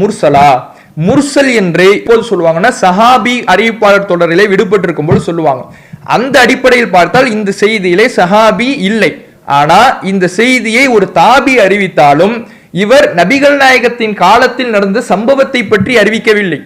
முர்சலா. முர்சல் என்று இப்போது சொல்லுவாங்கன்னா சஹாபி அறிவிப்பாளர் தொடரிலே விடுபட்டு இருக்கும் போது சொல்லுவாங்க. அந்த அடிப்படையில் பார்த்தால் இந்த செய்தியிலே சஹாபி இல்லை. ஆனா இந்த செய்தியை ஒரு தாபி அறிவித்தாலும் இவர் நபிகள் நாயகத்தின் காலத்தில் நடந்த சம்பவத்தை பற்றி அறிவிக்கவில்லை.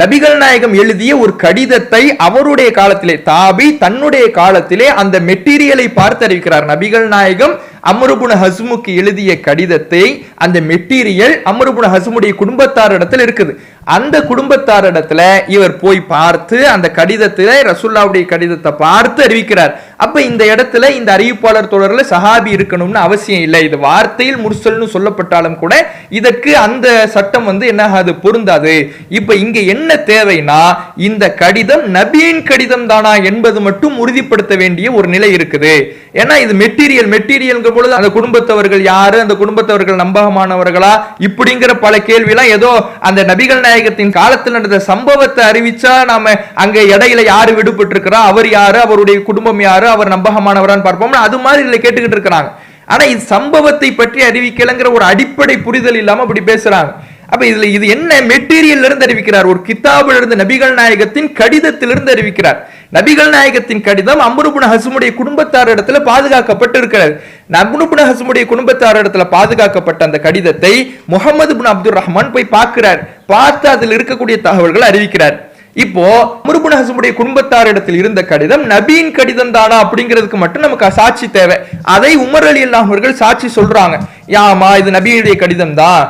நபிகள் நாயகம் எழுதிய ஒரு கடிதத்தை அவருடைய காலத்திலே தாபி தன்னுடைய காலத்திலே அந்த மெட்டீரியலை பார்த்து அறிவிக்கிறார். நபிகள் நாயகம் அமருபுன ஹஸ்முக்கு எழுதிய கடிதத்தை அந்த மெட்டீரியல் அமருபுன ஹசுமுடைய குடும்பத்தாரிடத்தில் இருக்குது. அந்த குடும்பத்தாரிடத்துல இவர் போய் பார்த்து அந்த கடிதத்தில ரசுல்லாவுடைய கடிதத்தை பார்த்து அறிவிக்கிறார். அப்ப இந்த இடத்துல இந்த அறிவிப்பாளர் தொடர்ல சஹாபி இருக்கணும்னு அவசியம் இல்லை. இது வார்த்தையில் முர்சல்னு சொல்லப்பட்டாலும் கூட இதற்கு அந்த சட்டம் வந்து என்ன ஆகாது பொருந்தாது. இப்ப இங்க என்ன தேவைன்னா இந்த கடிதம் நபியின் கடிதம் தானா என்பது மட்டும் உறுதிப்படுத்த வேண்டிய ஒரு நிலை இருக்குது. ஏன்னா இது மெட்டீரியல் மெட்டீரியல் பொழுது அந்த குடும்பத்தவர்கள் யாரு அந்த குடும்பத்தவர்கள் பாவமானவர்களா? இப்படிங்கிற பல கேள்விலாம் ஏதோ அந்த நபிகள் நாயகத்தின் காலத்தில் நடந்த சம்பவத்தை அறிவிச்சா நாம அங்க இடையில யாரு விடுபட்டு இருக்கிறா அவர் யாரு? அவருடைய குடும்பம் யாரு? அவர் நம்பகமானவரான்னு பார்ப்போம் அது மாதிரி இதுல கேட்டுக்கிட்டு இருக்கிறாங்க. ஆனா இது சம்பவத்தை பற்றி அறிவிக்கலைங்கிற ஒரு அடிப்படை புரிதல் இல்லாம அப்படி பேசுறாங்க. அப்ப இதுல இது என்ன மெட்டீரியல் இருந்து அறிவிக்கிறார்? ஒரு கிதாபில் இருந்து நபிகள் நாயகத்தின் கடிதத்திலிருந்து அறிவிக்கிறார். நபிகள் நாயகத்தின் கடிதம் அம்ருபுன ஹசுமுடைய குடும்பத்தார் இடத்துல பாதுகாக்கப்பட்டு இருக்கிறது அம்ருபுன ஹசுமுடைய குடும்பத்தார் இடத்துல பாதுகாக்கப்பட்ட அந்த கடிதத்தை முகமது புன் அப்துல் ரஹ்மான் போய் பார்க்கிறார். பார்த்து அதில் இருக்கக்கூடிய தகவல்களை அறிவிக்கிறார். இப்போ முருபுன ஹசமுடைய குடும்பத்தாரிடத்தில் இருந்த கடிதம் நபியின் கடிதம் தானா அப்படிங்கிறதுக்கு மட்டும் நமக்கு சாட்சி தேவை. அதை உமர் அலி அல்லாஹ் அவர்கள் சாட்சி சொல்றாங்க. யாமா இது நபியுடைய கடிதம் தான்.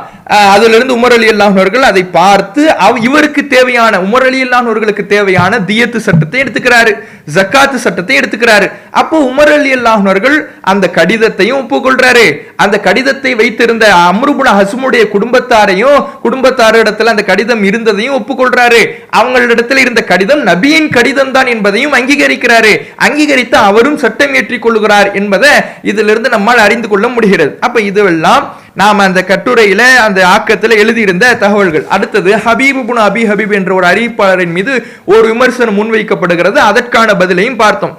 அதிலிருந்து உமர் அலி அல்லாஹர்கள் அதை பார்த்து அவ் இவருக்கு தேவையான உமர் அலி அல்லாஹர்களுக்கு தேவையான தியத்து சட்டத்தை எடுத்துக்கிறாரு ஜக்காத்து சட்டத்தை எடுத்துக்கிறாரு. அப்போ உமர் அலி அல்லாஹர்கள் அந்த கடிதத்தையும் ஒப்புக்கொள்றாரு. அந்த கடிதத்தை வைத்திருந்த அம்ருபுன ஹசுமுடைய குடும்பத்தாரையும் குடும்பத்தாரிடத்துல அந்த கடிதம் இருந்ததையும் ஒப்புக்கொள்றாரு. அவங்களிடத்தில் இருந்த கடிதம் நபியின் கடிதம் தான் என்பதையும் அங்கீகரிக்கிறாரு. அங்கீகரித்து அவரும் சட்டம் ஏற்றிக் கொள்கிறார் என்பதை இதிலிருந்து நம்மால் அறிந்து கொள்ள முடிகிறது. அப்ப இதுவெல்லாம் நாம் அந்த கட்டுரையில் அந்த ஆக்கத்தில் எழுதியிருந்த தகவல்கள். அடுத்தது ஹபீபு புன் அபி ஹபீப் என்ற ஒரு அறிவிப்பாளரின் மீது ஒரு விமர்சனம் முன்வைக்கப்படுகிறது. அதற்கான பதிலையும் பார்த்தோம்.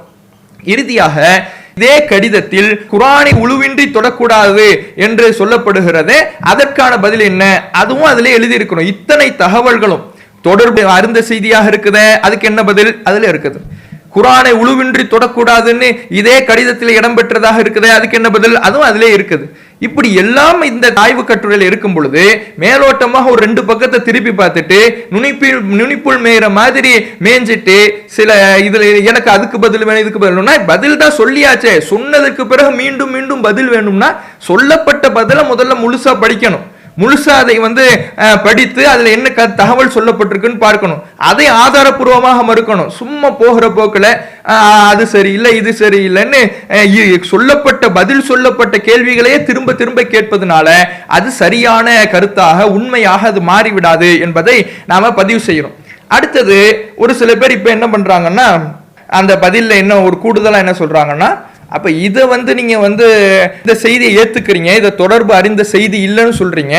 இறுதியாக இதே கடிதத்தில் குரானை உழுவின்றி தொடக்கூடாது என்று சொல்லப்படுகிறது. அதற்கான பதில் என்ன? அதுவும் அதில் எழுதியிருக்கணும். இத்தனை தகவல்களும் தொடர்பு அருந்த செய்தியாக இருக்குது. அதுக்கு என்ன பதில்? அதுல இருக்குது. குரானை உழுவின்றி தொடக்கூடாதுன்னு இதே கடிதத்தில் இடம்பெற்றதாக இருக்குது அதுக்கு என்ன பதில்? அதுவும் அதிலே இருக்குது. இப்படி எல்லாம் இந்த ஆய்வு கட்டுரையில் இருக்கும் பொழுது மேலோட்டமாக ஒரு ரெண்டு பக்கத்தை திருப்பி பார்த்துட்டு நுனிப்பில் நுனிப்புள் மேயிற மாதிரி மேய்ஞ்சிட்டு சில இதில் எனக்கு அதுக்கு பதில் வேணும் இதுக்கு பதில் பதில் தான் சொல்லியாச்சே. சொன்னதுக்கு பிறகு மீண்டும் மீண்டும் பதில் வேணும்னா சொல்லப்பட்ட பதிலை முதல்ல முழுசா படிக்கணும். முழுசாக அதை வந்து படித்து அதில் என்ன க- தகவல் சொல்லப்பட்டிருக்குன்னு பார்க்கணும். அதை ஆதாரப்பூர்வமாக மறுக்கணும். சும்மா போகிற போக்கில் அது சரியில்லை இது சரியில்லைன்னு இ- சொல்லப்பட்ட பதில் சொல்லப்பட்ட கேள்விகளையே திரும்ப திரும்ப கேட்பதனால அது சரியான கருத்தாக உண்மையாக அது மாறிவிடாது என்பதை நாம் பதிவு செய்கிறோம் அடுத்தது ஒரு சில பேர் இப்போ என்ன பண்ணுறாங்கன்னா அந்த பதிலில் என்ன ஒரு கூடுதலாக என்ன சொல்கிறாங்கன்னா அப்போ இதை வந்து நீங்கள் வந்து இந்த செய்தியை ஏற்றுக்கிறீங்க இதை தொடர்பு அறிந்த செய்தி இல்லைன்னு சொல்கிறீங்க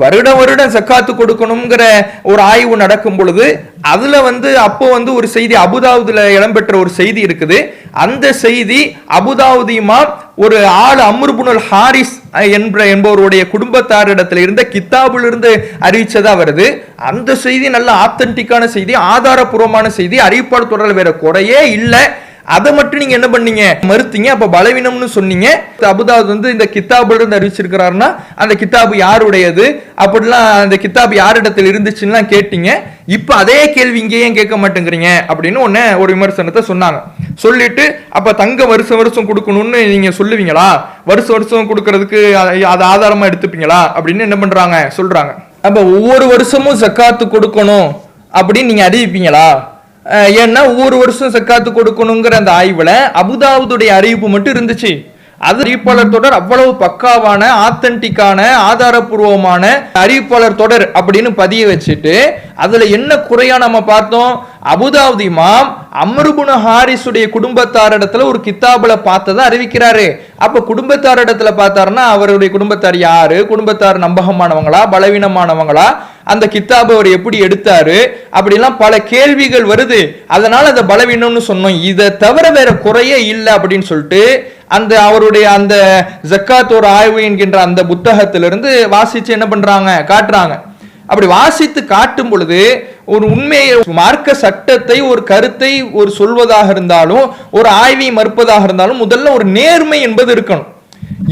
வருடம் வருடம் சக்காத்து கொடுக்கணுங்கிற ஒரு ஆய்வு நடக்கும் பொழுது அதுல வந்து அப்போ வந்து ஒரு செய்தி அபுதாவுதுல இடம்பெற்ற ஒரு செய்தி இருக்குது. அந்த செய்தி அபுதாவுதியுமா ஒரு ஆள் அம்ருபுனல் ஹாரிஸ் என்ற என்பவருடைய குடும்பத்தாரிடத்தில் இருந்த கித்தாபுல இருந்து அறிவிச்சதா வருது. அந்த செய்தி நல்ல ஆத்தன்டிக்கான செய்தி ஆதாரபூர்வமான செய்தி அறிவிப்பாளர் தொடர்ல வேற குறையே இல்லை. அதை மட்டும் நீங்க என்ன பண்ணீங்க? மறுத்தீங்க. அப்ப பலவீனம்னு சொன்னீங்க. அபுதாபு வந்து இந்த கித்தாபுல இருந்து அறிவிச்சிருக்கிறாருன்னா அந்த கித்தாபு யாருடையது? அப்படிலாம் அந்த கித்தாபு யாரிடத்தில் இருந்துச்சுன்னா கேட்டீங்க. இப்ப அதே கேள்வி இங்கேயே கேட்க மாட்டேங்கிறீங்க? அப்படின்னு ஒன்னு ஒரு விமர்சனத்தை சொன்னாங்க. சொல்லிட்டு அப்ப தங்க வருஷம் வருஷம் கொடுக்கணும்னு நீங்க சொல்லுவீங்களா? வருஷம் வருஷம் கொடுக்கறதுக்கு அதை ஆதாரமா எடுத்துப்பீங்களா? அப்படின்னு என்ன பண்றாங்க? சொல்றாங்க. அப்ப ஒவ்வொரு வருஷமும் ஜக்காத்து கொடுக்கணும் அப்படின்னு நீங்க அறிவிப்பீங்களா? ஏன்னா ஒவ்வொரு வருஷம் சக்காத்து கொடுக்கணுங்கிற அந்த ஆய்வில் அபுதாவுதுடைய அறிவிப்பு மட்டும் இருந்துச்சு. அது அறிவிப்பாளர் தொடர் அவ்வளவு பக்காவான ஆத்தன்டிக்கான ஆதாரபூர்வமான அறிவிப்பாளர் தொடர் அப்படின்னு பதிய வச்சுட்டு அதுல என்ன குறையா நம்ம பார்த்தோம்? அபுதாவுது மாம் அமருபுன ஹாரிஸுடைய குடும்பத்தாரிடத்துல ஒரு கித்தாபுல பார்த்ததை அறிவிக்கிறாரு. அப்ப குடும்பத்தாரிடத்துல பார்த்தாருன்னா அவருடைய குடும்பத்தார் யாரு? குடும்பத்தார் நம்பகமானவங்களா? பலவீனமானவங்களா? அந்த கித்தாபை அவர் எப்படி எடுத்தாரு? அப்படிலாம் பல கேள்விகள் வருது. அதனால அந்த பலவீனம்னு சொன்னோம். இதை தவிர வேற குறையே இல்லை அப்படின்னு சொல்லிட்டு அந்த அவருடைய அந்த ஜக்காத் ஒரு ஆய்வு என்கின்ற அந்த புத்தகத்திலிருந்து வாசிச்சு என்ன பண்றாங்க? காட்டுறாங்க. அப்படி வாசித்து காட்டும் பொழுது ஒரு உண்மையை மார்க்க சட்டத்தை ஒரு கருத்தை ஒரு சொல்வதாக இருந்தாலும் ஒரு ஆய்வை மறுப்பதாக இருந்தாலும் முதல்ல ஒரு நேர்மை என்பது இருக்கணும்.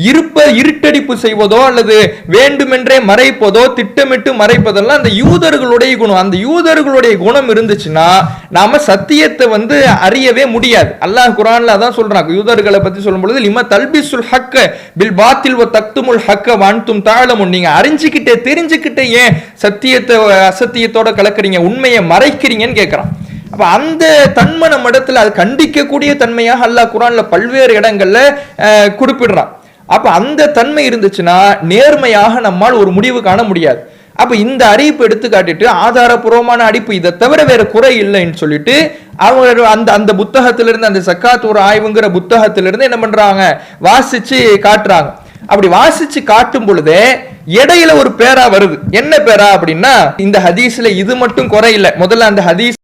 இருப்ப இருட்டடிப்பு செய்வதோ அல்லது வேண்டுமென்றே மறைப்பதோ திட்டமிட்டு மறைப்பதெல்லாம் அந்த யூதர்களுடைய குணம். அந்த யூதர்களுடைய குணம் இருந்துச்சுன்னா நாம சத்தியத்தை வந்து அறியவே முடியாது. அல்லாஹ் குரான்ல அதான் சொல்றாங்க யூதர்களை பத்தி சொல்லும் பொழுது லிம தல்பிசுல் ஹக்க பில் பாத்தில் வ தக்துமுல் ஹக்க வான்தும் தாழமும் நீங்க அறிஞ்சுக்கிட்டே தெரிஞ்சுக்கிட்டே ஏன் சத்தியத்தை அசத்தியத்தோட கலக்குறீங்க? உண்மையை மறைக்கிறீங்கன்னு கேட்கறான் அப்ப அந்த தன்மை நம்ம இடத்துல அது கண்டிக்கக்கூடிய தன்மையாக அல்லாஹ் குரான்ல பல்வேறு இடங்கள்ல குறிப்பிடுறான். அப்ப அந்த தன்மை இருந்துச்சுன்னா நேர்மையாக நம்மால் ஒரு முடிவு காண முடியாது. அப்ப இந்த அறிவிப்பு எடுத்து காட்டிட்டு ஆதாரபூர்வமான அடிப்பு இதை தவிர வேற குறை இல்லைன்னு சொல்லிட்டு அவங்க அந்த அந்த புத்தகத்திலிருந்து அந்த சக்காத் ஒரு ஆய்வுங்கிற புத்தகத்திலிருந்து என்ன பண்றாங்க? வாசிச்சு காட்டுறாங்க. அப்படி வாசிச்சு காட்டும் பொழுதே இடையில ஒரு பேரா வருது. என்ன பேரா அப்படின்னா இந்த ஹதீஸ்ல இது மட்டும் குறை இல்லை. முதல்ல அந்த ஹதீஸ்